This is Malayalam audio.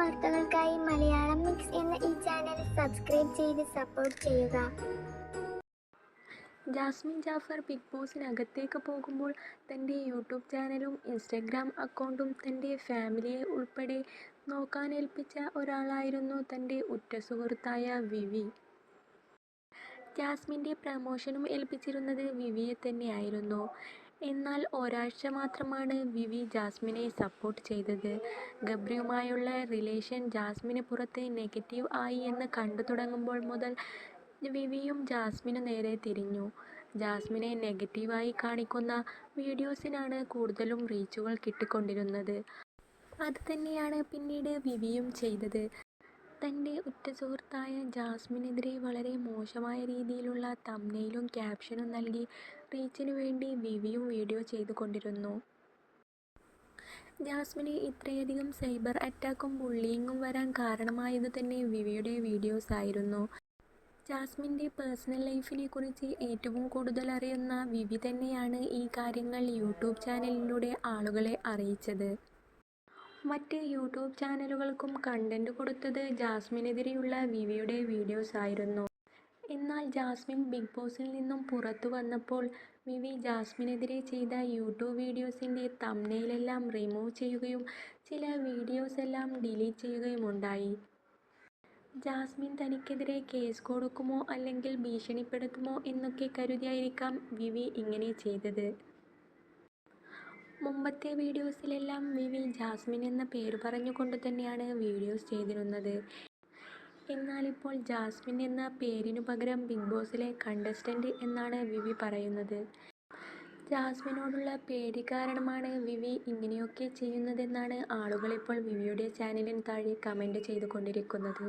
വാർത്തകൾക്കായി മലയാളം മിക്സ് എന്ന ഈ ചാനൽ സബ്സ്ക്രൈബ് ചെയ്ത് സപ്പോർട്ട് ചെയ്യുക ജാസ്മിൻ ജാഫർ ബിഗ് ബോസിനകത്തേക്ക് പോകുമ്പോൾ തന്റെ യൂട്യൂബ് ചാനലും ഇൻസ്റ്റഗ്രാം അക്കൗണ്ടും തന്റെ ഫാമിലിയെ ഉൾപ്പെടെ നോക്കാനേൽപ്പിച്ച ഒരാളായിരുന്നു തന്റെ ഉറ്റ സുഹൃത്തായ വിവി. ജാസ്മിന്റെ പ്രമോഷനും ഏൽപ്പിച്ചിരുന്നത് വിവിയെ തന്നെയായിരുന്നു. എന്നാൽ ഒരാഴ്ച മാത്രമാണ് വിവി ജാസ്മിനെ സപ്പോർട്ട് ചെയ്തത്. ഗബ്രിയുമായുള്ള റിലേഷൻ ജാസ്മിന് പുറത്ത് നെഗറ്റീവ് ആയി എന്ന് കണ്ടു തുടങ്ങുമ്പോൾ മുതൽ വിവിയും ജാസ്മിനു നേരെ തിരിഞ്ഞു. ജാസ്മിനെ നെഗറ്റീവായി കാണിക്കുന്ന വീഡിയോസിനാണ് കൂടുതലും റീച്ചുകൾ കിട്ടിക്കൊണ്ടിരുന്നത്. അത് തന്നെയാണ് പിന്നീട് വിവിയും ചെയ്തത്. തന്റെ ഉറ്റ സുഹൃത്തായ ജാസ്മിനെതിരെ വളരെ മോശമായ രീതിയിലുള്ള തംബ്നെയിലും ക്യാപ്ഷനും നൽകി റീച്ചിനു വേണ്ടി വിവിയും വീഡിയോ ചെയ്തു കൊണ്ടിരുന്നു ജാസ്മിന് ഇത്രയധികം സൈബർ അറ്റാക്കും ബുള്ളിയിങ്ങും വരാൻ കാരണമായത് തന്നെ വിവിയുടെ വീഡിയോസ് ആയിരുന്നു. ജാസ്മിന്റെ പേഴ്സണൽ ലൈഫിനെ കുറിച്ച് ഏറ്റവും കൂടുതൽ അറിയുന്ന വിവി തന്നെയാണ് ഈ കാര്യങ്ങൾ യൂട്യൂബ് ചാനലിലൂടെ ആളുകളെ അറിയിച്ചത്. മറ്റ് യൂട്യൂബ് ചാനലുകൾക്കും കണ്ടന്റ് കൊടുത്തത് ജാസ്മിനെതിരെയുള്ള വിവിയുടെ വീഡിയോസ് ആയിരുന്നു. എന്നാൽ ജാസ്മിൻ ബിഗ് ബോസിൽ നിന്നും പുറത്തു വന്നപ്പോൾ വിവി ജാസ്മിനെതിരെ ചെയ്ത യൂട്യൂബ് വീഡിയോസിന്റെ എല്ലാം റിമൂവ് ചെയ്യുകയും ചില വീഡിയോസ് എല്ലാം ഡിലീറ്റ് ചെയ്യുകയും ഉണ്ടായി ജാസ്മിൻ തനിക്കെതിരെ കേസ് കൊടുക്കുമോ അല്ലെങ്കിൽ ഭീഷണിപ്പെടുത്തുമോ എന്നൊക്കെ കരുതിയായിരിക്കാം വിവി ഇങ്ങനെ ചെയ്തത്. മുമ്പത്തെ വീഡിയോസിലെല്ലാം വിവി ജാസ്മിൻ എന്ന പേര് പറഞ്ഞുകൊണ്ട് തന്നെയാണ് വീഡിയോസ് ചെയ്തിരുന്നത്. എന്നാലിപ്പോൾ ജാസ്മിൻ എന്ന പേരിനു പകരം ബിഗ് ബോസിലെ കണ്ടസ്റ്റന്റ് എന്നാണ് വിവി പറയുന്നത്. ജാസ്മിനോടുള്ള പേടി കാരണമാണ് വിവി ഇങ്ങനെയൊക്കെ ചെയ്യുന്നതെന്നാണ് ആളുകൾ ഇപ്പോൾ വിവിയുടെ ചാനലിന് താഴെ കമന്റ് ചെയ്തുകൊണ്ടിരിക്കുന്നത്.